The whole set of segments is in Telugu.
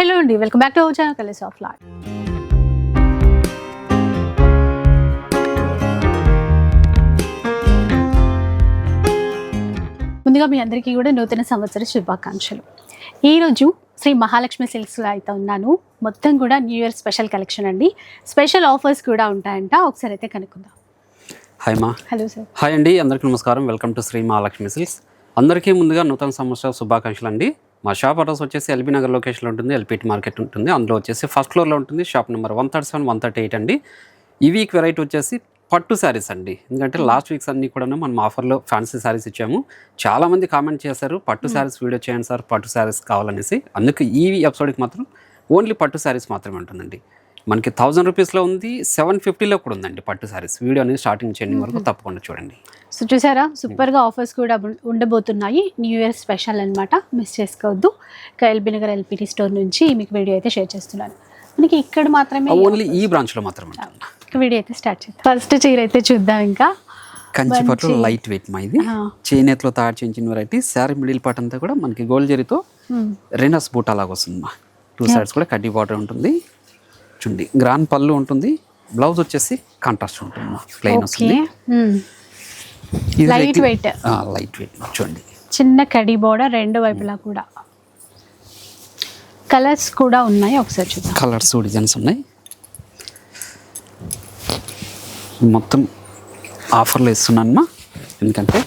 హలో అండి welcome back to our channel colours of lot ముందుగా మీ అందరికీ కూడా నూతన సంవత్సర శుభాకాంక్షలు. ఈరోజు శ్రీ మహాలక్ష్మి సిల్క్స్లో అయితే ఉన్నాను. మొత్తం కూడా న్యూ ఇయర్ స్పెషల్ కలెక్షన్ అండి. స్పెషల్ ఆఫర్స్ కూడా ఉంటాయంట. ఒకసారి అయితే కనుక్కుందాం. హాయ్ మా. Hello sir. హాయ్ అండి అందరికీ నమస్కారం. Welcome to Shri Mahalakshmi silks. అందరికీ ముందుగా నూతన సంవత్సర శుభాకాంక్షలు అండి మా షాప్ అడ్రస్ వచ్చేసి ఎల్బీ నగర్ లొకేషన్లో ఉంటుంది ఎల్పిటి మార్కెట్ ఉంటుంది. అందులో వచ్చేసి ఫస్ట్ ఫ్లోర్లో ఉంటుంది shop number one thirty seven one thirty eight అండి. ఈ వీక్ వెరైటీ వచ్చేసి పట్టు శారీస్ అండి. ఎందుకంటే లాస్ట్ వీక్స్ అన్ని కూడా మనం ఆఫర్లో ఫ్యాన్సీ శారీస్ ఇచ్చాము. చాలామంది కామెంట్ చేశారు పట్టు శారీస్ వీడియో చేయండి సార్ పట్టు శారీస్ కావాలనేసి. అందుకు ఈ ఎపిసోడ్కి మాత్రం ఓన్లీ పట్టు శారీస్ మాత్రమే ఉంటుందండి. మనకి థౌజండ్ రూపీస్లో ఉంది సెవెన్ ఫిఫ్టీలో కూడా ఉందండి పట్టు శారీస్ వీడియో అనేది స్టార్టింగ్ చేయడం వరకు తప్పకుండా చూడండి. సో చూసారా? సూపర్గా ఆఫర్స్ కూడా ఉండబోతున్నాయి. న్యూ ఇయర్ స్పెషల్ అన్నమాట. మిస్ చేసుకోవద్దు. ఇక ఎల్బీ నగర్ ఎల్పిటి స్టోర్ నుంచి మీకు వీడియో అయితే షేర్ చేస్తున్నాను. మనకి ఇక్కడ మాత్రమే ఓన్లీ ఈ బ్రాంచ్లో మాత్రమే వీడియో అయితే స్టార్ట్ చేద్దాం. ఫస్ట్ చీర అయితే చూద్దాం ఇంకా. కంచి పట్టు లైట్ వెయిట్ మా ఇది. చేనేతలో తయారు చేయించిన వెరైటీ శారీ మిడిల్ పార్ట్ అంతా కూడా మనకి గోల్డ్ జరీతో మ్మ్. రెనస్ బూట్ అలాగ వస్తుంది మా టూ సైడ్స్ కూడా కడ్డీ బార్డర్ ఉంటుంది. చూడండి గ్రాండ్ పళ్ళు ఉంటుంది బ్లౌజ్ వచ్చేసి కాంట్రాస్ట్ ఉంటుంది ప్లెయిన్ వస్తుంది లైట్ వెయిట్ లైట్ వెయిట్ చూడండి చిన్న కడి బోర్డర్ రెండు వైపులా కూడా. కలర్స్ కూడా ఉన్నాయి ఒకసారి చూద్దాం. కలర్స్ డిజైన్స్ ఉన్నాయి. మొత్తం ఆఫర్లు ఇస్తున్నాను మా. ఎందుకంటే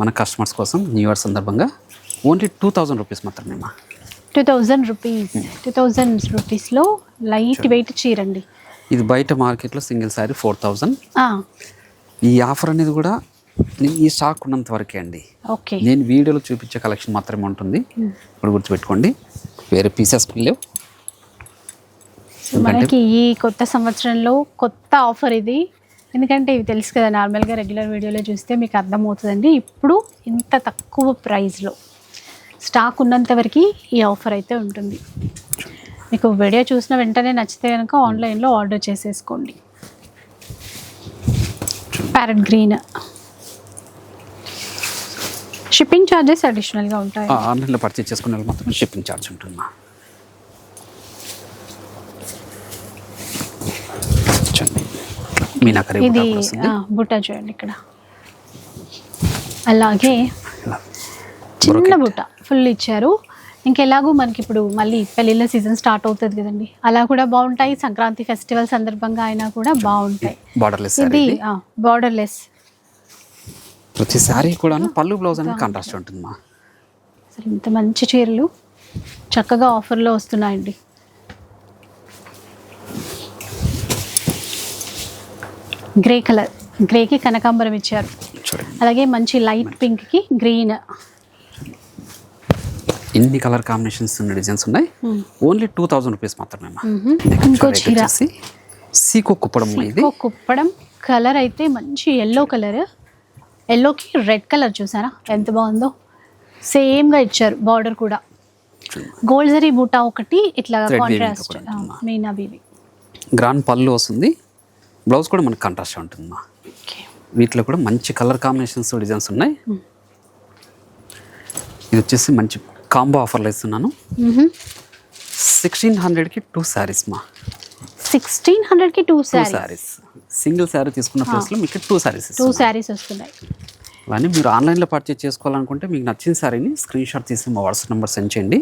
మన కస్టమర్స్ కోసం న్యూ ఇయర్ సందర్భంగా ఓన్లీ టూ థౌజండ్ రూపీస్ మాత్రమే మా. Two thousand rupees two thousand రూపీస్లో లైట్ వెయిట్ చీర అండి ఇది బయట మార్కెట్లో సింగిల్ శారీ ఫోర్ థౌజండ్ ఈ ఆఫర్ అనేది కూడా ఈ స్టాక్ ఉన్నంత వరకే అండి. ఓకే. నేను వీడియోలో చూపించే కలెక్షన్ మాత్రమే ఉంటుంది. ఇప్పుడు గుర్తుపెట్టుకోండి. వేరే పీసెస్ లేవు. మనకి ఈ కొత్త సంవత్సరంలో కొత్త ఆఫర్ ఇది. ఎందుకంటే ఇవి తెలుసు కదా నార్మల్గా రెగ్యులర్ వీడియోలో చూస్తే మీకు అర్థమవుతుందండి. ఇప్పుడు ఇంత తక్కువ ప్రైస్లో స్టాక్ ఉన్నంత వరకు ఈ ఆఫర్ అయితే ఉంటుంది. మీకు వీడియో చూసిన వెంటనే నచ్చితే కనుక ఆన్లైన్లో ఆర్డర్ చేసేసుకోండి. Parrot green. షిప్పింగ్ ఛార్జెస్ అడిషనల్గా ఉంటాయి. ఆన్లైన్లో పర్చేస్ చేసుకునే మాత్రం షిప్పింగ్ ఛార్జ్ ఉంటుంది ఇది బుట్ట చూడండి ఇక్కడ. అలాగే. చిన్న బుట్ట ఫుల్ ఇచ్చారు. ఇంకెలాగూ మనకి ఇప్పుడు మళ్ళీ పెళ్ళిళ్ళ సీజన్ స్టార్ట్ అవుతుంది కదండి. అలా కూడా బాగుంటాయి. సంక్రాంతి ఫెస్టివల్ సందర్భంగా అయినా కూడా బాగుంటాయి. బార్డర్లెస్ ఇది శారీ బార్డర్ లెస్ ప్రతి శారీ కూడా పళ్ళు బ్లౌజ్ అనేది కాంట్రాస్ట్ ఉంటుంది మా అసలు ఇంత మంచి చీరలు చక్కగా ఆఫర్లో వస్తున్నాయండి. గ్రే కలర్ గ్రేకి కనకాంబరం ఇచ్చారు. అలాగే మంచి లైట్ పింక్కి గ్రీన్ ఇన్ని కలర్ కాంబినేషన్స్ ఉన్న డిజైన్స్ ఉన్నాయి? ఓన్లీ టూ థౌజండ్ రూపీస్ మాత్రమే మా ఇంకో చీర. సీకో కుప్పడం ఇది. కుప్పడం. కలర్ అయితే మంచి ఎల్లో కలర్ ఎల్లోకి రెడ్ కలర్ చూసారా? ఎంత బాగుందో. సేమ్గా ఇచ్చారు బార్డర్ కూడా. గోల్డ్ జరీ బూటా ఒకటి ఇట్లా కాంట్రాస్ట్? మీనా బీవి గ్రాండ్ పళ్ళు వస్తుంది. బ్లౌజ్ కూడా మనకు కాంట్రాస్ట్ ఉంటుంది? మా వీటిలో కూడా మంచి కలర్ కాంబినేషన్స్ డిజైన్స్ ఉన్నాయి. ఇది వచ్చేసి మంచి కాంబో ఆఫర్లు ఇస్తున్నాను సిక్స్టీన్ హండ్రెడ్కి టూ శారీస్ మా. సిక్స్టీన్ హండ్రెడ్కి two two saree sarees. Single saree తీసుకున్న ప్లేస్లో మీకు టూ శారీస్ టూ శారీస్ వస్తున్నాయి. అలానే మీరు ఆన్లైన్లో పర్చేస్ చేసుకోవాలనుకుంటే మీకు నచ్చిన శారీని స్క్రీన్ షాట్ తీసి మా వాట్సాప్ నెంబర్ సెండ్ చేయండి.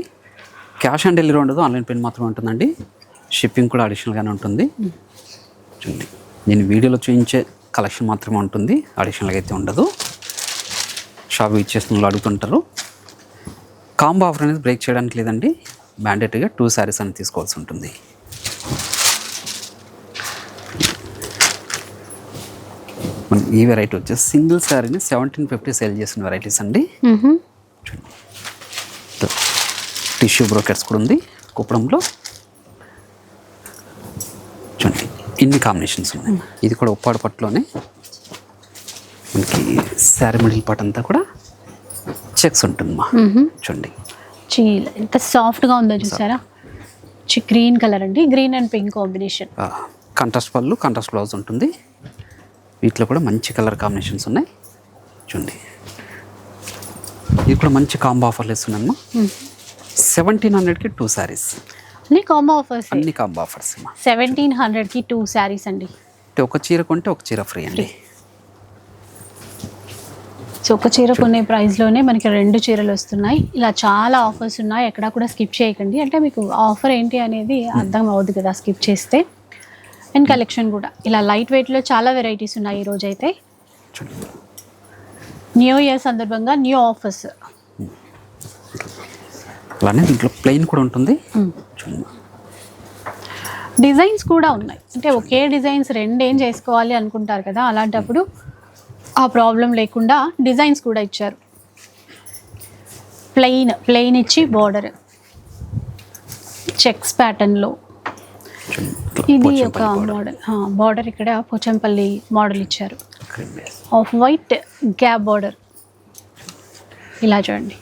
క్యాష్ ఆన్ డెలివరీ ఉండదు ఆన్లైన్ పేమెంట్ మాత్రమే ఉంటుందండి. షిప్పింగ్ కూడా అడిషనల్గానే ఉంటుంది. చూడండి. నేను వీడియోలో చూపించే కలెక్షన్ మాత్రమే ఉంటుంది అడిషనల్గా అయితే ఉండదు. షాప్ ఇచ్చేసిన వాళ్ళు అడుగుతుంటారు. కాంబో ఆఫర్ అనేది బ్రేక్ చేయడానికి లేదండి. మ్యాండేటరీగా టూ శారీస్ అని తీసుకోవాల్సి ఉంటుంది. మన ఈ వెరైటీ వచ్చేసి సింగిల్ శారీని సెవెంటీన్ ఫిఫ్టీ సేల్ చేసిన వెరైటీస్ అండి. టిష్యూ బ్రోకెట్స్ కూడా ఉంది కుప్పడంలో. చూడండి ఇన్ని కాంబినేషన్స్ ఉన్నాయి. ఇది కూడా ఉప్పాడు పట్టులోనే. మనకి శారీ మిడిల్ పార్ట్ అంతా కూడా చెక్స్ ఉంటుంది మా. చూడండి. ఎంత సాఫ్ట్గా ఉందో చూసారా? గ్రీన్ కలర్ అండి. Green and pink combination contrast పళ్ళు కంట్రాస్ట్ బ్లౌజ్ ఉంటుంది. వీటిలో కూడా మంచి కలర్ కాంబినేషన్స్ ఉన్నాయి. చూడండి. ఇది కూడా మంచి కాంబో ఆఫర్లు ఇస్తున్నాను సెవెంటీన్ హండ్రెడ్కి టూ శారీస్ అన్ని కాంబో ఆఫర్స్ అన్ని కాంబో ఆఫర్స్ సెవెంటీన్ హండ్రెడ్కి టూ శారీస్ అండి. ఒక చీర కొంటే ఒక చీర ఫ్రీ అండి. సో ఒక చీర కొనే ప్రైస్లోనే మనకి రెండు చీరలు వస్తున్నాయి. ఇలా చాలా ఆఫర్స్ ఉన్నాయి. ఎక్కడ కూడా స్కిప్ చేయకండి. అంటే మీకు ఆఫర్ ఏంటి అనేది అర్థం అవ్వదు కదా స్కిప్ చేస్తే. అండ్ కలెక్షన్ కూడా. ఇలా లైట్ వెయిట్లో చాలా వెరైటీస్ ఉన్నాయి ఈ రోజు అయితే. న్యూ ఇయర్ సందర్భంగా న్యూ ఆఫర్స్ అలానే దీంట్లో ప్లెయిన్ కూడా ఉంటుంది. డిజైన్స్ కూడా ఉన్నాయి. అంటే ఒకే డిజైన్స్ రెండు ఏం చేసుకోవాలి అనుకుంటారు కదా? అలాంటప్పుడు ఆ ప్రాబ్లం లేకుండా డిజైన్స్ కూడా ఇచ్చారు. ప్లెయిన్ ప్లెయిన్ ఇచ్చి బార్డర్ చెక్స్ ప్యాటర్న్లో ఇది ఒక. మోడల్ బార్డర్ ఇక్కడ పోచంపల్లి మోడల్ ఇచ్చారు. ఆఫ్ వైట్ గ్యాప్ బార్డర్ ఇలా చూడండి.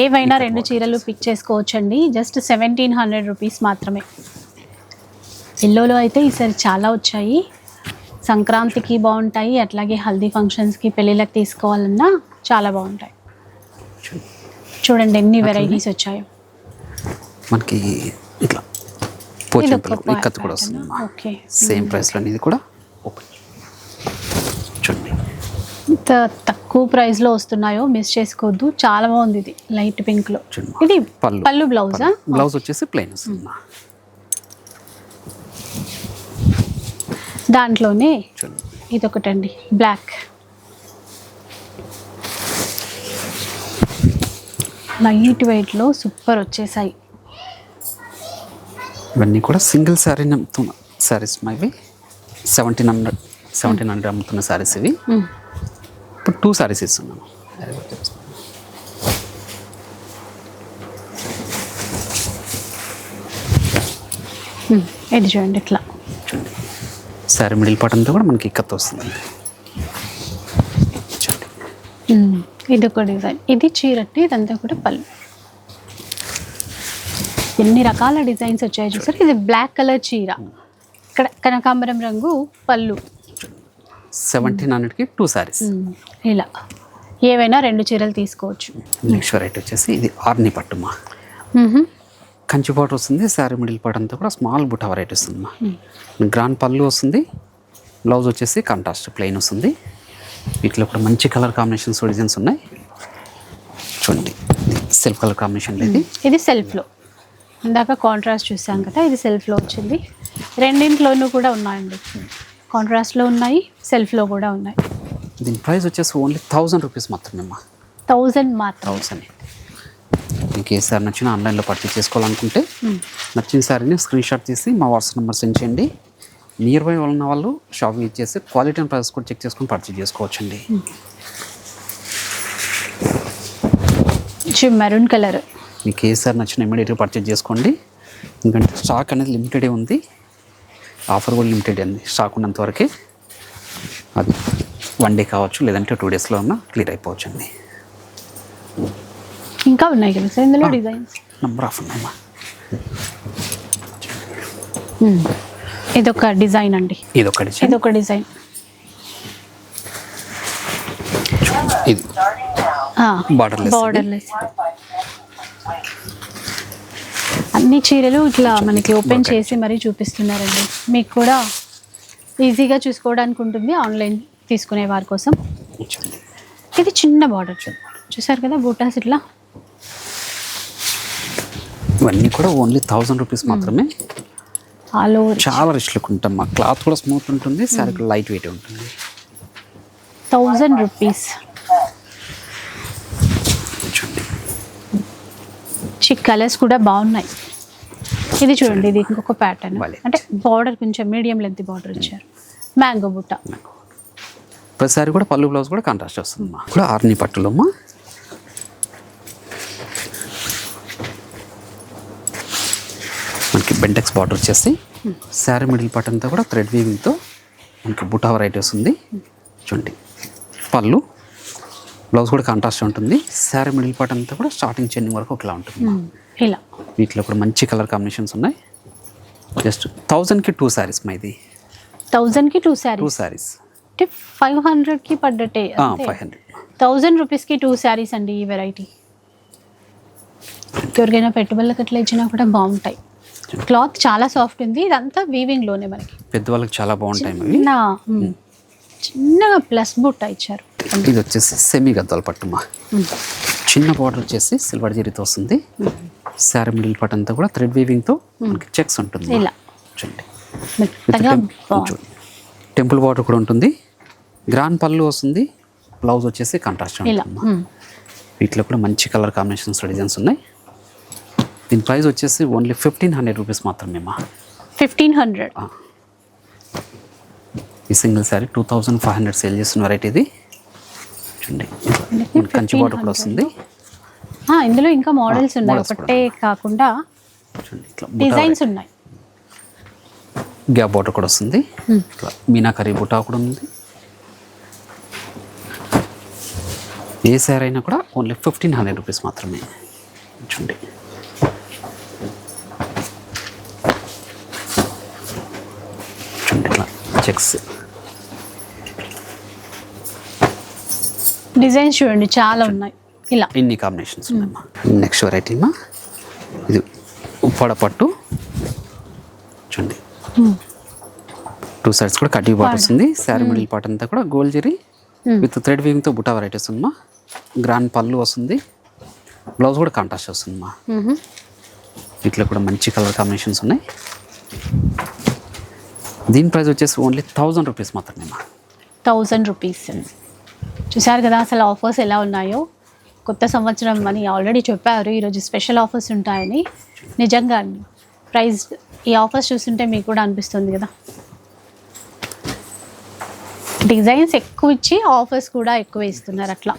ఏవైనా రెండు చీరలు పిక్ చేసుకోవచ్చండి. జస్ట్ సెవెంటీన్ హండ్రెడ్ రూపీస్ మాత్రమే. ఎల్లోలో అయితే ఈసారి చాలా వచ్చాయి. సంక్రాంతికి బాగుంటాయి అట్లాగే హల్దీ ఫంక్షన్స్కి పెళ్ళిళ్ళకి తీసుకోవాలన్నా చాలా బాగుంటాయి. చూడండి. ఎన్ని వెరైటీస్ వచ్చాయో. మనకి ఇట్లా ఇక్కత్ కూడా వస్తుంది. ఓకే. సేమ్ ప్రైస్లో ఇది కూడా ఓపెన్ చూడండి. ఇంత తక్కువ ప్రైస్లో వస్తున్నాయో మిస్ చేసుకోవద్దు. చాలా బాగుంది ఇది లైట్ పింక్లో. ఇది పళ్ళు. పళ్ళు బ్లౌజా? బ్లౌజ్ వచ్చేసి ప్లెయిన్ వస్తుంది. దాంట్లోనే ఇదొకటండి బ్లాక్. లైట్ వెయిట్లో సూపర్ వచ్చేసాయి. ఇవన్నీ కూడా సింగిల్ శారీ అమ్ముతున్న శారీస్ ఇవి సెవెంటీన్ హండ్రెడ్ సెవెంటీన్ హండ్రెడ్ అమ్ముతున్న శారీస్ ఇవి. ఇప్పుడు టూ శారీస్ ఇస్తున్నాను. ఇది చూడండి ఇట్లా. శారీ మిడిల్ పార్ట్ అంతా కూడా మనకి ఇక్కత్ వస్తుంది. ఇది ఒక డిజైన్. ఇది చీరట్టి ఇదంతా కూడా పళ్ళు. ఎన్ని రకాల డిజైన్స్ వచ్చాయి చూసారు? ఇది బ్లాక్ కలర్ చీర. ఇక్కడ కనకాంబరం రంగు పళ్ళు. సెవెంటీన్ హండ్రెడ్కి టూ మ్మ్. ఇలా. ఏవైనా రెండు చీరలు తీసుకోవచ్చు. నెక్స్ట్ వెరైటీ వచ్చేసి ఇది ఆర్ని పట్టుమా. కంచి పాటు వస్తుంది శారీ మిడిల్ పార్ట్ అంతా కూడా స్మాల్ బుట్ట వెరైటీ వస్తుంది గ్రాండ్ పళ్ళు వస్తుంది బ్లౌజ్ వచ్చేసి కాంట్రాస్ట్ ప్లెయిన్ వస్తుంది. వీటిలో కూడా మంచి కలర్ కాంబినేషన్స్ డిజైన్స్ ఉన్నాయి. చూడండి సెల్ఫ్ కలర్ కాంబినేషన్ లేదు. ఇది సెల్ఫ్లో ఇందాక కాంట్రాస్ట్ చూసాం కదా ఇది సెల్ఫ్లో వచ్చింది. రెండింటిలోనూ కూడా ఉన్నాయండి. కాంట్రాస్ట్లో ఉన్నాయి సెల్ఫ్లో కూడా ఉన్నాయి. దీని ప్రైస్ వచ్చేసి ఓన్లీ థౌజండ్ రూపీస్ మాత్రమే అమ్మా థౌజండ్ మాత్రం థౌజండ్ మీకు ఏ సారీ నచ్చినా ఆన్లైన్లో పర్చేస్ చేసుకోవాలనుకుంటే నచ్చిన సారీని స్క్రీన్ షాట్ తీసి మా వాట్సాప్ నెంబర్ సెండ్ చేయండి. నియర్ బై ఉన్న వాళ్ళు షాపింగ్ ఇచ్చేసి క్వాలిటీ అండ్ ప్రైస్ కూడా చెక్ చేసుకొని పర్చేస్ చేసుకోవచ్చండి. Maroon colour. మీకు ఏ సారీ నచ్చినా ఇమీడియట్గా పర్చేస్ చేసుకోండి. ఎందుకంటే స్టాక్ అనేది లిమిటెడే ఉంది. ఆఫర్ కూడా లిమిటెడ్ అండి స్టాక్ ఉన్నంత వరకే అది వన్ డే కావచ్చు లేదంటే టూ డేస్లో ఉన్న క్లియర్ అయిపోవచ్చు అండి ఇంకా ఉన్నాయి కదా సార్ ఇందులో డిజైన్స్? నెంబర్ ఆఫ్ ఉన్నాయమ్మా ఇదొక డిజైన్ అండి. ఇదొక డిజైన్. ఇది. Borderless ఇది. బార్డర్లెస్ అన్ని చీరలు ఇట్లా మనకి ఓపెన్ చేసి మరీ చూపిస్తున్నారండి. మీకు కూడా ఈజీగా చూసుకోవడానికి ఉంటుంది. ఆన్లైన్ తీసుకునే వారి కోసం. ఇది చిన్న బార్డర్ చూసారు కదా బూటాస్ ఇట్లా? ఇవన్నీ కూడా ఓన్లీ థౌజండ్ రూపీస్ మాత్రమే. ఆల్ ఓవర్ చాలా రిచ్ లుక్ ఉంటాం మా క్లాత్ కూడా స్మూత్ ఉంటుంది శారీ కూడా లైట్ వెయిట్ ఉంటుంది. థౌజండ్ రూపీస్ చిక్ కలర్స్ కూడా బాగున్నాయి. ఇది చూడండి ఇది ఇంకొక ప్యాటర్న్. అంటే బార్డర్ కొంచెం మీడియం లెంత్ బార్డర్ ఇచ్చారు. మ్యాంగో బుట్ట. ప్రతిసారి కూడా పళ్ళు బ్లౌజ్ కూడా కాంట్రాస్ట్ వస్తుంది మా కూడా ఆర్ని పట్టులో బెంటెక్స్ బార్డర్ వచ్చేసి శారీ మిడిల్ పార్ట్ అంతా కూడా థ్రెడ్ వీవింగ్తో మనకి బుటా వెరైటీ వస్తుంది చూడండి. పళ్ళు బ్లౌజ్ కూడా కాంట్రాస్ట్ ఉంటుంది. శారీ మిడిల్ పార్ట్ అంతా కూడా స్టార్టింగ్ చెన్నింగ్ వరకు ఒకలా ఉంటుంది. ఇలా. వీటిలో కూడా మంచి కలర్ కాంబినేషన్స్ ఉన్నాయి. జస్ట్ థౌజండ్కి టూ శారీస్ మా ఇది. థౌజండ్కి టూ టూ శారీస్ శారీస్ అంటే ఫైవ్ హండ్రెడ్కి పడ్డట్టే ఫైవ్ హండ్రెడ్ థౌజండ్ రూపీస్కి టూ శారీస్ అండి ఈ వెరైటీ ఎవరికైనా పెట్టుబడులకు అట్లా ఇచ్చినా కూడా బాగుంటాయి. క్లాత్ చాలా సాఫ్ట్ ఉంది. ఇదంతా వీవింగ్లోనే మనకి. పెద్దవాళ్ళకి చాలా బాగుంటాయి చిన్నగా ప్లస్ బుట్ట ఇచ్చారు. ఇది వచ్చేసి సెమీ గద్దాల పట్టుమా చిన్న బార్డర్ వచ్చేసి సిల్వర్ జరీతో వస్తుంది. శారీ మిడిల్ పార్ట్ అంతా కూడా థ్రెడ్ వీవింగ్తో మనకి చెక్స్ ఉంటుంది ఇలా. చూడండి. టెంపుల్ బార్డర్ కూడా ఉంటుంది. గ్రాండ్ పళ్ళు వస్తుంది. బ్లౌజ్ వచ్చేసి కాంట్రాస్ట్ ఇలా. ఉంటుంది. వీటిలో కూడా మంచి కలర్ కాంబినేషన్స్ డిజైన్స్ ఉన్నాయి. దీని ప్రైస్ వచ్చేసి ఓన్లీ ఫిఫ్టీన్ హండ్రెడ్ రూపీస్ మాత్రమే మా ఫిఫ్టీన్ హండ్రెడ్. ఈ single saree two thousand five hundred sale చేస్తున్న వెరైటీ ఇది. చూడండి. కంచి బార్డర్ కూడా వస్తుంది. ఇందులో ఇంకా మోడల్స్ ఉన్నాయి. ఒకటే కాకుండా డిజైన్స్ ఉన్నాయి. గ్యాప్ బార్డర్ కూడా వస్తుంది. ఇట్లా మీనాకరీ బుటా కూడా ఉంది. ఏ శారీ అయినా కూడా ఓన్లీ ఫిఫ్టీన్ హండ్రెడ్ రూపీస్ మాత్రమే. చూడండి ఇట్లా చెక్స్ డిజైన్స్ చూడండి చాలా ఉన్నాయి. ఇలా. ఇన్ని కాంబినేషన్స్ ఉన్నాయమ్మా. నెక్స్ట్ వెరైటీ అమ్మా ఇది ఉప్పాడ పట్టు. చూడండి. టూ సైడ్స్ కూడా కటింగ్ పార్ట్ వస్తుంది. శారీ మిడిల్ పార్ట్ అంతా కూడా గోల్డ్ జరీ. విత్ థ్రెడ్ వీవింగ్తో బుటా వెరైటీస్ ఉందమ్మా. గ్రాండ్ పళ్ళు వస్తుంది. బ్లౌజ్ కూడా కాంట్రాస్ట్ వస్తుందమ్మా. మ్మ్. వీటిలో కూడా మంచి కలర్ కాంబినేషన్స్ ఉన్నాయి. దీని ప్రైస్ వచ్చేసి ఓన్లీ థౌజండ్ రూపీస్ మాత్రమే థౌజండ్ రూపీస్ చూసారు కదా అసలు ఆఫర్స్ ఎలా ఉన్నాయో? కొత్త సంవత్సరం అని ఆల్రెడీ చెప్పారు. ఈరోజు స్పెషల్ ఆఫర్స్ ఉంటాయని. నిజంగా ప్రైస్ ఈ ఆఫర్స్ చూస్తుంటే మీకు కూడా అనిపిస్తుంది కదా. డిజైన్స్ ఎక్కువ ఇచ్చి ఆఫర్స్ కూడా ఎక్కువ ఇస్తున్నారు అట్లా.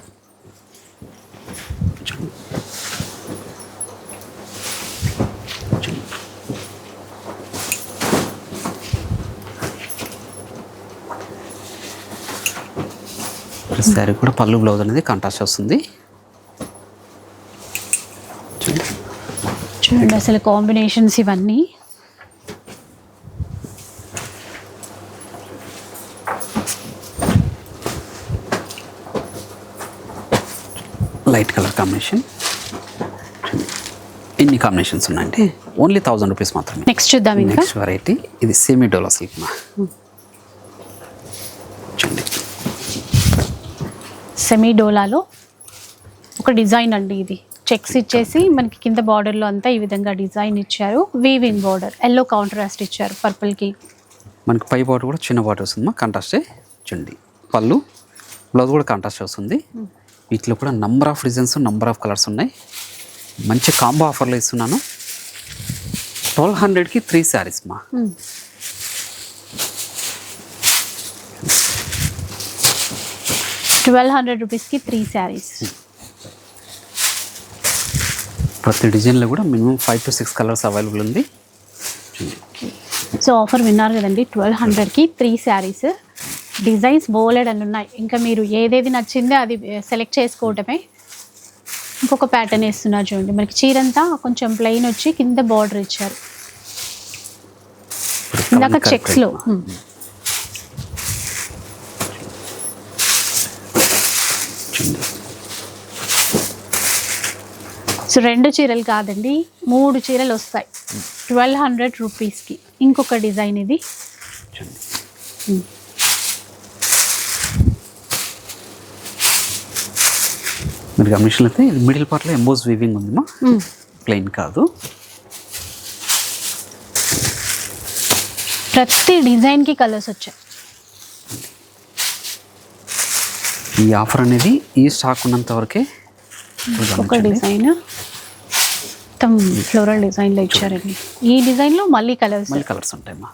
శారీ కూడా పళ్ళు బ్లౌజ్ అనేది కాంట్రాస్ట్ వస్తుంది. చూడండి అసలు కాంబినేషన్స్ ఇవన్నీ. లైట్ కలర్ కాంబినేషన్ ఎన్ని కాంబినేషన్స్ ఉన్నాయంటే ఓన్లీ థౌజండ్ రూపీస్ మాత్రమే. నెక్స్ట్ చూద్దాం నెక్స్ట్ వెరైటీ ఇది సెమీ డోలా సిల్క్ మా చూడండి సెమీ డోలాలో ఒక డిజైన్ అండి ఇది. చెక్స్ ఇచ్చేసి మనకి కింద బార్డర్లో అంతా ఈ విధంగా డిజైన్ ఇచ్చారు. వీవింగ్ బార్డర్ ఎల్లో కాంట్రాస్ట్ ఇచ్చారు పర్పుల్కి. మనకి పై బాటర్ కూడా చిన్న బాటర్ వస్తుంది కాంట్రాస్టే చూడండి పళ్ళు బ్లౌజ్ కూడా కాంట్రాస్ట్ వస్తుంది. వీటిలో కూడా number of designs number of colours ఉన్నాయి. మంచి కాంబో ఆఫర్లో ఇస్తున్నాను. ట్వెల్వ్ హండ్రెడ్కి త్రీ శారీస్ మా ట్వెల్వ్ హండ్రెడ్ రూపీస్కి త్రీ శారీస్. ప్రతి డిజైన్లో కూడా minimum five to six colours available ఉంది. సో ఆఫర్ విన్నారు కదండి ట్వెల్వ్ హండ్రెడ్కి త్రీ శారీస్. డిజైన్స్ బోలెడ్ అని ఉన్నాయి. ఇంకా మీరు ఏదేది నచ్చిందో అది సెలెక్ట్ చేసుకోవటమే. ఇంకొక ప్యాటర్న్ వేస్తున్నారు చూడండి. మనకి చీరంతా కొంచెం ప్లెయిన్ వచ్చి కింద బార్డర్ ఇచ్చారు. ఇందాక చెక్స్లో రెండు చీరలు కాదండి మూడు చీరలు వస్తాయి. ట్వెల్వ్ హండ్రెడ్ రూపీస్కి. ఇంకొక డిజైన్ ఇది. మీరు గమనించినట్లయితే మిడిల్ పార్ట్లో ఎంబోస్ వీవింగ్ ఉందమ్మా. ప్లెయిన్ కాదు. ప్రతి డిజైన్కి కలర్స్ వచ్చాయి. ఈ ఆఫర్ అనేది ఈ స్టాక్ ఉన్నంత వరకే ఒక. డిజైన్. మొత్తం ఫ్లోరల్ డిజైన్లో ఇచ్చారండి ఈ డిజైన్లో మళ్ళీ కలర్స్ మళ్ళీ కలర్స్ ఉంటాయమ్మా.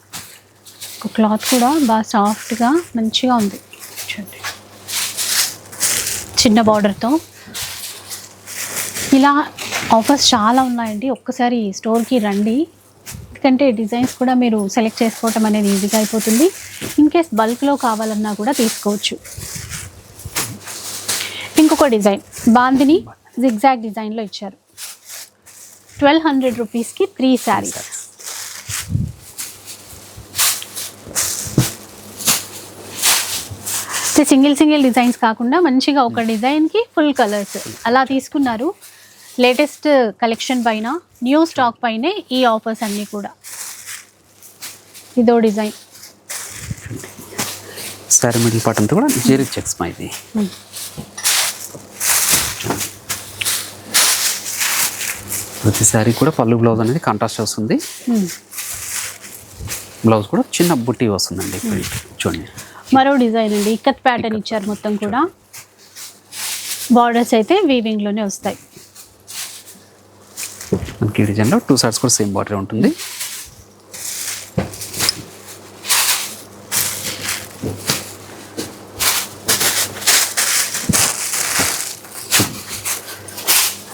ఒక క్లాత్ కూడా బాగా సాఫ్ట్గా మంచిగా ఉంది. చూడండి. చిన్న బార్డర్తో ఇలా ఆఫర్స్ చాలా ఉన్నాయండి. ఒక్కసారి స్టోర్కి రండి. ఎందుకంటే డిజైన్స్ కూడా మీరు సెలెక్ట్ చేసుకోవటం అనేది ఈజీగా అయిపోతుంది. ఇన్ కేస్ బల్క్లో కావాలన్నా కూడా తీసుకోవచ్చు. ఇంకొక డిజైన్ బాందిని జిగ్జాగ్ డిజైన్లో ఇచ్చారు. ట్వెల్వ్ హండ్రెడ్ రూపీస్కి three sarees. Single single designs కాకుండా మంచిగా ఒక డిజైన్కి ఫుల్ కలర్స్. అలా తీసుకున్నారు. లేటెస్ట్ కలెక్షన్ పైన న్యూ స్టాక్ పైనే ఈ ఆఫర్స్ అన్నీ కూడా. ఇదో డిజైన్. సారీ మిడిల్ పార్ట్ అంతా కూడా జెరీ చెక్స్ మా ఇది ప్రతి సారీ కూడా పళ్ళు బ్లౌజ్ అనేది కాంట్రాస్ట్ వస్తుంది. బ్లౌజ్ కూడా చిన్న బుట్టి వస్తుందండి ప్రింట్ చూడండి. మరో డిజైన్ అండి. ఇక్కత్ ప్యాటర్న్ ఇచ్చారు మొత్తం కూడా. బార్డర్స్ అయితే వీవింగ్లోనే వస్తాయి. మనకి డిజైన్లో టూ సైడ్స్ కూడా సేమ్ బార్డర్ ఉంటుంది.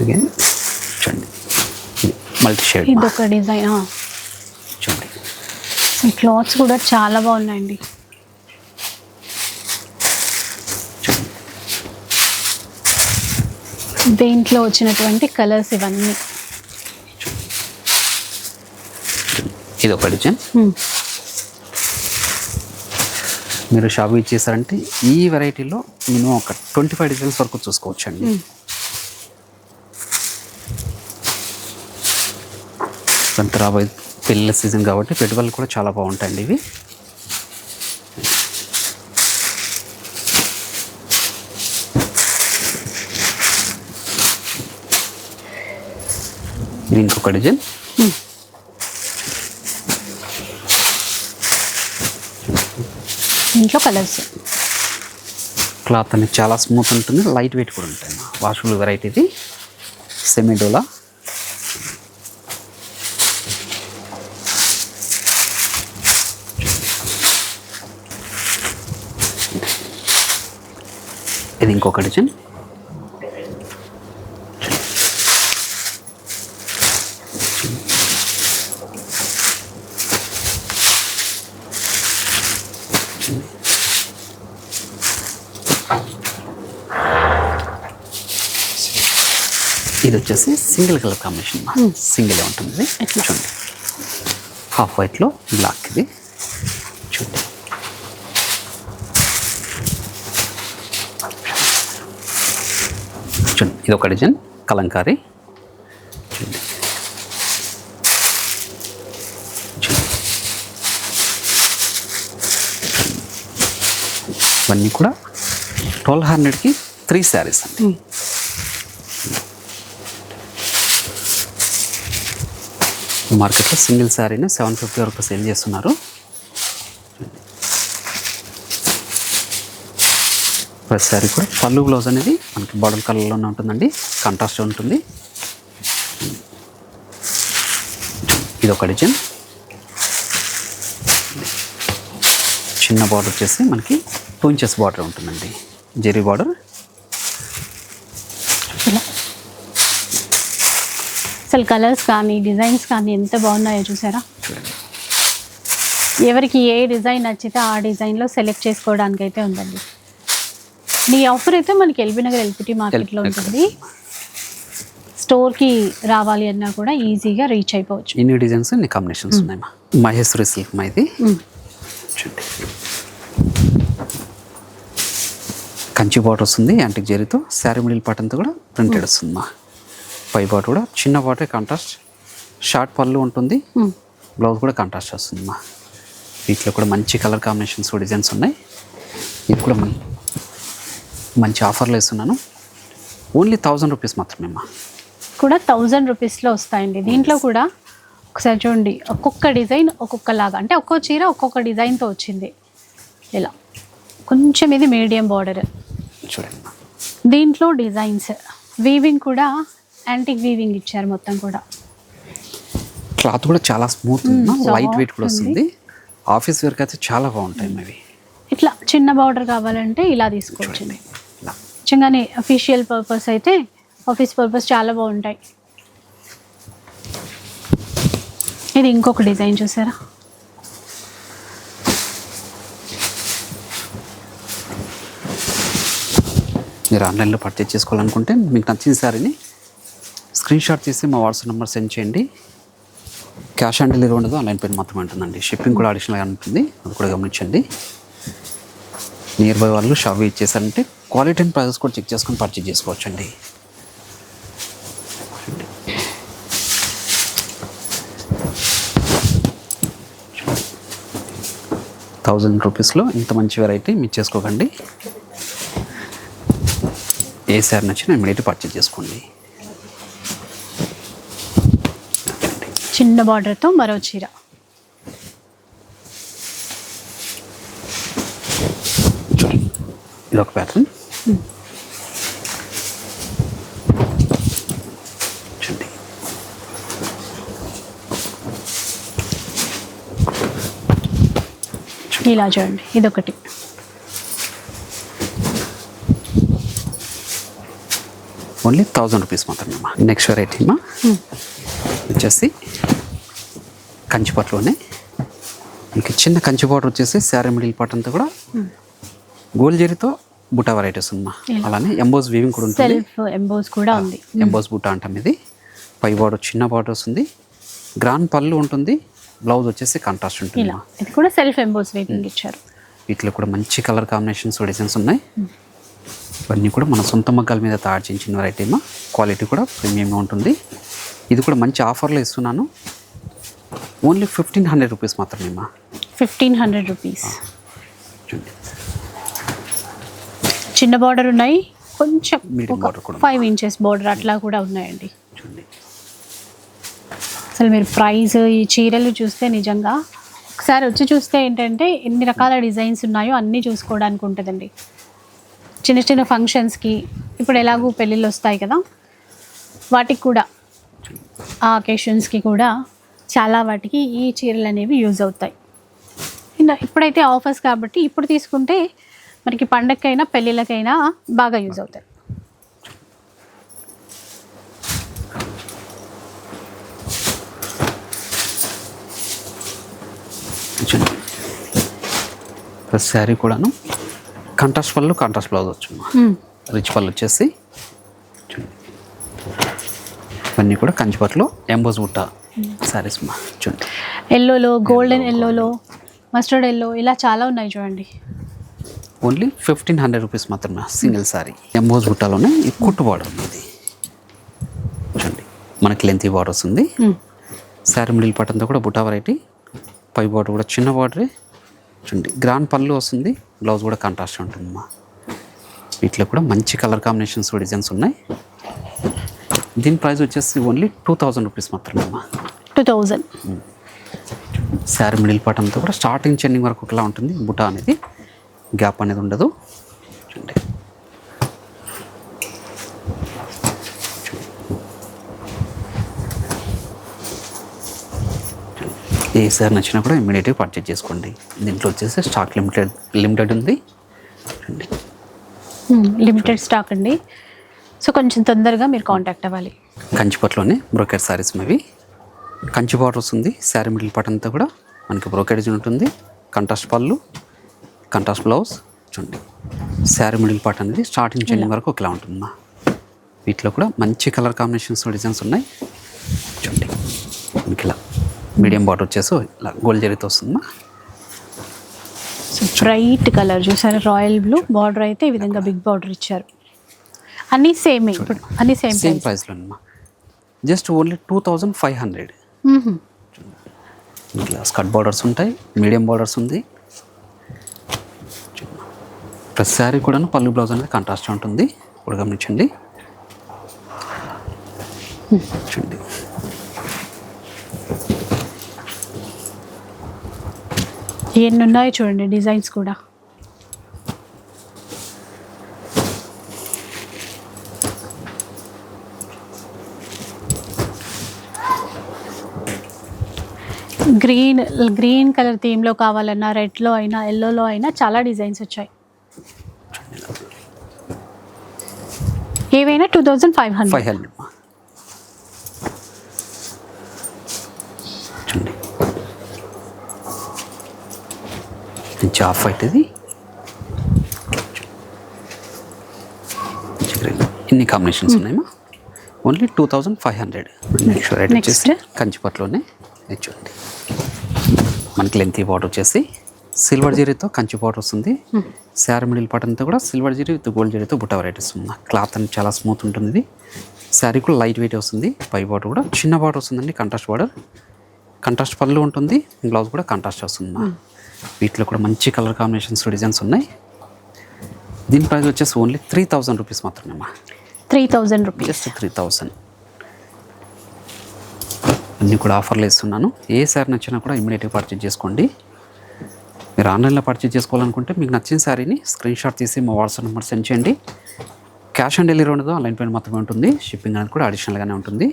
అగైన్ మల్టీ షేడ్ ఇది ఒక డిజైన్ చూడండి. ఈ క్లాత్స్ కూడా చాలా బాగున్నాయండి. దీంట్లో వచ్చినటువంటి కలర్స్ ఇవన్నీ. ఇది ఒక డిజైన్. మీరు షాప్ ఇచ్చేసారంటే ఈ వెరైటీలో మినిమం ఒక ట్వంటీ ఫైవ్ డిజైన్స్ వరకు చూసుకోవచ్చు అండి రాబోయే పెళ్ళిళ్ళ సీజన్ కాబట్టి పెట్టుబడులు కూడా చాలా బాగుంటాయండి ఇవి. ఇది ఇంకొక డిజైన్. దీంట్లో కలర్స్. క్లాత్ అనేది చాలా స్మూత్ ఉంటుంది లైట్ వెయిట్ కూడా ఉంటాయి. వాషబుల్ వెరైటీ ఇది సెమీడోలా ఇది ఇంకొక డిజైన్ ఇది వచ్చేసి సింగిల్ కలర్ కాంబినేషన్. సింగిల్ ఉంటుంది? చూడండి. హాఫ్ వైట్లో బ్లాక్ ఇది. చూడండి. చూడండి ఇది ఒక డిజైన్ కలంకారీ. చూడండి. ఇవన్నీ కూడా ట్వెల్వ్ హండ్రెడ్కి త్రీ శారీస్ అండి. మార్కెట్లో సింగిల్ శారీని సెవెన్ ఫిఫ్టీ వరకు సేల్ చేస్తున్నారు. ప్రతి శారీ కూడా. పళ్ళు బ్లౌజ్ అనేది మనకి బార్డర్ కలర్లోనే ఉంటుందండి. కాంట్రాస్ట్ ఉంటుంది. ఇది ఒక డిజైన్. చిన్న బార్డర్ వచ్చేసి మనకి టూ ఇంచెస్ బార్డర్ ఉంటుందండి. జెరీ బార్డర్ అసలు కలర్స్ కానీ డిజైన్స్ కానీ ఎంత బాగున్నాయో చూసారా? ఎవరికి ఏ డిజైన్ నచ్చితే ఆ డిజైన్లో సెలెక్ట్ చేసుకోవడానికి అయితే ఉందండి. ఈ ఆఫర్ అయితే మనకి ఎల్బీ నగర్ ఎల్పిటి మార్కెట్లో. ఉంటుంది. స్టోర్కి రావాలి అన్నా కూడా ఈజీగా రీచ్ అయిపోవచ్చు. ఇన్ని డిజైన్స్ ఇన్ని కాంబినేషన్స్ ఉన్నాయి మా. మహేశ్వరి సిల్క్ మా ఇది చూడండి. కంచి బాటర్ వస్తుంది యాంటిక్ జరీతో శారీ మిడిల్ పార్ట్ అంతా కూడా ప్రింటెడ్ వస్తుంది మా. పై బాట్ కూడా చిన్న బాటే కాంట్రాస్ట్ షార్ట్ పళ్ళు ఉంటుంది. బ్లౌజ్ కూడా కాంట్రాస్ట్ వస్తుంది మా. వీటిలో కూడా మంచి కలర్ కాంబినేషన్స్ డిజైన్స్ ఉన్నాయి. ఇది కూడా మం- మంచి ఆఫర్లు ఇస్తున్నాను ఓన్లీ థౌజండ్ రూపీస్ మాత్రమే మా కూడా థౌజండ్ రూపీస్లో వస్తాయండి. దీంట్లో కూడా ఒకసారి చూడండి ఒక్కొక్క డిజైన్ ఒక్కొక్కలాగా అంటే ఒక్కో చీర ఒక్కొక్క డిజైన్తో వచ్చింది. ఇలా. కొంచెం ఇది మీడియం బార్డర్. చూడండి. దీంట్లో డిజైన్స్. వీవింగ్ కూడా యాంటిక్ వీవింగ్ ఇచ్చారు మొత్తం కూడా. క్లాత్ కూడా చాలా స్మూత్ లైట్ వెయిట్ కూడా వస్తుంది. ఆఫీస్ వేర్కి అయితే చాలా బాగుంటాయి అవి ఇట్లా చిన్న బార్డర్ కావాలంటే ఇలా తీసుకోవచ్చు. నిజంగానే అఫీషియల్ పర్పస్ అయితే ఆఫీస్ పర్పస్ చాలా బాగుంటాయి. ఇది ఇంకొక డిజైన్ చూసారా? మీరు ఆన్లైన్లో పర్చేజ్ చేసుకోవాలనుకుంటే మీకు నచ్చిన శారీని స్క్రీన్ షాట్ తీసి మా వాట్సాప్ నెంబర్ సెండ్ చేయండి. క్యాష్ ఆన్ డెలివరీ ఉండదు ఆన్లైన్ పేమెంట్ మాత్రమే ఉంటుందండి. షిప్పింగ్ కూడా అడిషనల్గా ఉంటుంది అది కూడా గమనించండి. నియర్ బై వాళ్ళు షాప్ ఇచ్చేసారంటే క్వాలిటీ అండ్ ప్రైజెస్ కూడా చెక్ చేసుకొని పర్చేజ్ చేసుకోవచ్చండి. థౌజండ్ రూపీస్లో ఇంత మంచి వెరైటీ మీరు చేసుకోకండి. ఏ సార్ నచ్చిన ఇమీడియట్ పర్చేజ్ చేసుకోండి. చిన్న బార్డర్తో మరో చీర. ఇది ఒక ప్యాటర్న్ చూడండి ఇలా చూడండి ఇదొకటి ఓన్లీ థౌజండ్ రూపీస్ మాత్రమే అమ్మా నెక్స్ట్ వెరైటీ అమ్మా వచ్చేసి కంచిపట్లోనే మీకు చిన్న కంచి బార్డర్ వచ్చేసి శారీ మిడిల్ పార్ట్ అంతా కూడా గోల్డ్ జరీతో బుటా వెరైటీస్ ఇలా. అలానే ఎంబోస్ వీవింగ్ కూడా ఉంటుంది. సెల్ఫ్ ఎంబోస్ కూడా ఉంది. ఎంబోస్ బుట్ట అంటాం ఇది. పై బార్డర్ చిన్న బార్డర్ వస్తుంది గ్రాండ్ పళ్ళు ఉంటుంది. బ్లౌజ్ వచ్చేసి కాంట్రాస్ట్ ఉంటుంది. ఇది కూడా సెల్ఫ్ ఎంబోస్ వేపింగ్ ఇచ్చారు. వీటిలో కూడా మంచి కలర్ కాంబినేషన్స్ డిజైన్స్ ఉన్నాయి. ఇవన్నీ కూడా మన సొంత మగ్గాల మీద తయారు చేయించిన వెరైటీ మా. క్వాలిటీ కూడా ప్రీమియంగా ఉంటుంది. ఇది కూడా మంచి ఆఫర్లో ఇస్తున్నాను. ఓన్లీ ఫిఫ్టీన్ హండ్రెడ్ రూపీస్ మాత్రమే మా. ఫిఫ్టీన్ హండ్రెడ్ రూపీస్ చూడండి. చిన్న బార్డర్ ఉన్నాయి. కొంచెం ఫైవ్ ఇంచెస్ బార్డర్ అట్లా కూడా ఉన్నాయండి. అసలు మీరు ప్రైస్ ఈ చీరలు చూస్తే నిజంగా ఒకసారి వచ్చి చూస్తే ఏంటంటే ఎన్ని రకాల డిజైన్స్ ఉన్నాయో అన్నీ చూసుకోవడానికి ఉంటుందండి. చిన్న చిన్న ఫంక్షన్స్కి ఇప్పుడు ఎలాగూ పెళ్ళిళ్ళు వస్తాయి కదా వాటికి కూడా ఆ అకేషన్స్కి కూడా చాలా వాటికి ఈ చీరలు అనేవి యూజ్ అవుతాయి. ఇప్పుడైతే ఆఫర్స్ కాబట్టి ఇప్పుడు తీసుకుంటే మనకి పండగకైనా పెళ్ళిళ్ళకైనా బాగా యూజ్ అవుతాయి. ప్లస్ శారీ కూడాను కాంట్రాస్ట్ పళ్ళు కాంట్రాస్ట్ బ్లౌజ్ వచ్చమ్మా మ్మ్. రిచ్ పళ్ళు వచ్చేసి ఇవన్నీ కూడా కంచిపట్లో ఎంబోస్ బుట్ట శారీస్ మా చూడండి. ఎల్లోలో గోల్డెన్ ఎల్లోలో మస్టర్డ్ ఎల్లో ఇలా చాలా ఉన్నాయి చూడండి. ఓన్లీ ఫిఫ్టీన్ హండ్రెడ్ రూపీస్ మాత్రమే సింగిల్ సారీ. ఎంబోజ్ బుట్టాలోనే ఈ కుట్టు బార్డర్ ఉంది చూడండి మనకి లెంతీ బార్డర్ వస్తుంది. శారీ మిడిల్ పట్టంతో కూడా బుట్టా వెరైటీ పై బార్డర్ కూడా చిన్న బార్డరే చూడండి గ్రాండ్ పళ్ళు వస్తుంది. బ్లౌజ్ కూడా కాంట్రాస్ట్ ఉంటుందమ్మా. వీటిలో కూడా మంచి కలర్ కాంబినేషన్స్ డిజైన్స్ ఉన్నాయి. దీని ప్రైస్ వచ్చేసి ఓన్లీ టూ థౌజండ్ రూపీస్ మాత్రమే అమ్మా two thousand sari middle part అంతా కూడా స్టార్టింగ్ చెండింగ్ వరకు ఒకలా ఉంటుంది బుటా అనేది. గ్యాప్ అనేది ఉండదు. చూడండి. ఏ సార్ నచ్చినా కూడా ఇమీడియట్గా పర్చేజ్ చేసుకోండి. దీంట్లో వచ్చేసి స్టాక్ లిమిటెడ్ లిమిటెడ్ ఉంది. లిమిటెడ్ స్టాక్ అండి. సో కొంచెం తొందరగా మీరు కాంటాక్ట్ అవ్వాలి. కంచిపట్లోనే బ్రోకెట్ సారీస్ ఇవి కంచి బార్డర్ వస్తుంది శారీ మిడిల్ పార్ట్ అంతా కూడా మనకి బ్రోకెట్ ఉంటుంది. కంట్రాస్ట్ పళ్ళు కంట్రాస్ట్ బ్లౌజ్ చూడండి. శారీ మిడిల్ పార్ట్ అనేది స్టార్టింగ్ చెండింగ్ వరకు ఒకలా ఉంటుందమ్మా. వీటిలో కూడా మంచి కలర్ కాంబినేషన్స్ డిజైన్స్ ఉన్నాయి. చూడండి. మనకి ఇలా మీడియం బార్డర్ వచ్చేసి ఇలా గోల్డ్ జరీతో వస్తుందమ్మా. సో బ్రైట్ కలర్ చూసారు? రాయల్ బ్లూ బార్డర్ అయితే ఈ విధంగా బిగ్ బార్డర్ ఇచ్చారు. అన్నీ సేమ్ ఇప్పుడు అన్నీ సేమ్ సేమ్ ప్రైస్ ప్రైస్లో అమ్మా just only two thousand five hundred ఇట్లా స్కర్ట్ బార్డర్స్ ఉంటాయి మీడియం బార్డర్స్ ఉంది. ప్రతి శారీ కూడాను పళ్ళు బ్లౌజ్ అనేది కాంట్రాస్ట్ ఉంటుంది. ఇప్పుడు గమనించండి. చూడండి. ఎన్ని ఉన్నాయో చూడండి డిజైన్స్ కూడా. గ్రీన్ గ్రీన్ కలర్ థీమ్లో కావాలన్నా రెడ్లో అయినా ఎల్లోలో అయినా చాలా డిజైన్స్ వచ్చాయి. ఏవైనా two thousand five five hundred hundred చూడండి. మంచి ఆఫ్ green. ఇన్ని కాంబినేషన్స్ ఉన్నాయమ్మా. Only two thousand five hundred next కంచిపట్లోనే చూడండి. మనకి లెంతీ బార్డర్ వచ్చేసి సిల్వర్ జీరీతో కంచి బార్డర్ వస్తుంది. శారీ మిడిల్ పార్ట్ అంతా కూడా సిల్వర్ జీరీ విత్ గోల్డ్ జీరీతో బుట్ట వెరైటీస్ ఉంది క్లాత్ అనేది చాలా స్మూత్ ఉంటుంది ఇది. శారీ కూడా లైట్ వెయిట్ వస్తుంది. పై బార్డర్ కూడా చిన్న బార్డర్ వస్తుందండి కంట్రాస్ట్ బార్డర్. కంట్రాస్ట్ పళ్ళు ఉంటుంది బ్లౌజ్ కూడా కంట్రాస్ట్ వస్తుంది. వీటిలో కూడా మంచి కలర్ కాంబినేషన్స్ డిజైన్స్ ఉన్నాయి. దీని ప్రైస్ వచ్చేసి ఓన్లీ త్రీ థౌజండ్ రూపీస్ మాత్రమే అమ్మా three thousand rupees just three thousand అన్నీ కూడా ఆఫర్లు ఇస్తున్నాను. ఏ శారీ నచ్చినా కూడా ఇమీడియట్గా పర్చేజ్ చేసుకోండి. మీరు ఆన్లైన్లో పర్చేజ్ చేసుకోవాలనుకుంటే మీకు నచ్చిన శారీని స్క్రీన్ షాట్ తీసి మా వాట్సాప్ నెంబర్ సెండ్ చేయండి. క్యాష్ ఆన్ డెలివరీ ఉండదు ఆన్లైన్ పేమెంట్ మాత్రమే ఉంటుంది షిప్పింగ్ అనేది కూడా అడిషనల్గానే ఉంటుంది.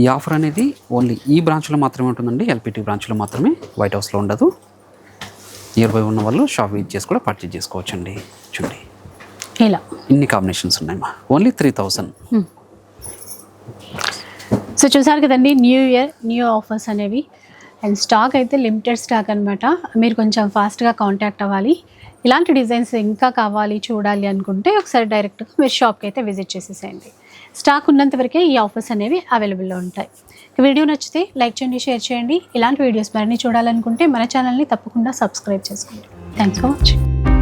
ఈ ఆఫర్ అనేది ఓన్లీ ఈ బ్రాంచ్లో మాత్రమే ఉంటుందండి ఎల్పిటి బ్రాంచ్లో మాత్రమే వైట్ హౌస్లో ఉండదు. నియర్ బై ఉన్న వాళ్ళు షాప్ విజిట్ చేసి కూడా పర్చేజ్ చేసుకోవచ్చండి. చూడండి. ఇలా. ఇన్ని కాంబినేషన్స్ ఉన్నాయమ్మా ఓన్లీ త్రీ థౌజండ్ సో చూసారు కదండి న్యూ ఇయర్ న్యూ ఆఫర్స్ అనేవి. అండ్ స్టాక్ అయితే లిమిటెడ్ స్టాక్ అనమాట మీరు కొంచెం ఫాస్ట్గా కాంటాక్ట్ అవ్వాలి. ఇలాంటి డిజైన్స్ ఇంకా కావాలి చూడాలి అనుకుంటే ఒకసారి డైరెక్ట్గా మీరు షాప్కి అయితే విజిట్ చేసేసేయండి. స్టాక్ ఉన్నంత వరకే ఈ ఆఫర్స్ అనేవి అవైలబుల్లో ఉంటాయి. వీడియో నచ్చితే లైక్ చేయండి షేర్ చేయండి. ఇలాంటి వీడియోస్ మరిన్ని చూడాలనుకుంటే మన ఛానల్ని తప్పకుండా సబ్స్క్రైబ్ చేసుకోండి. Thanks for watching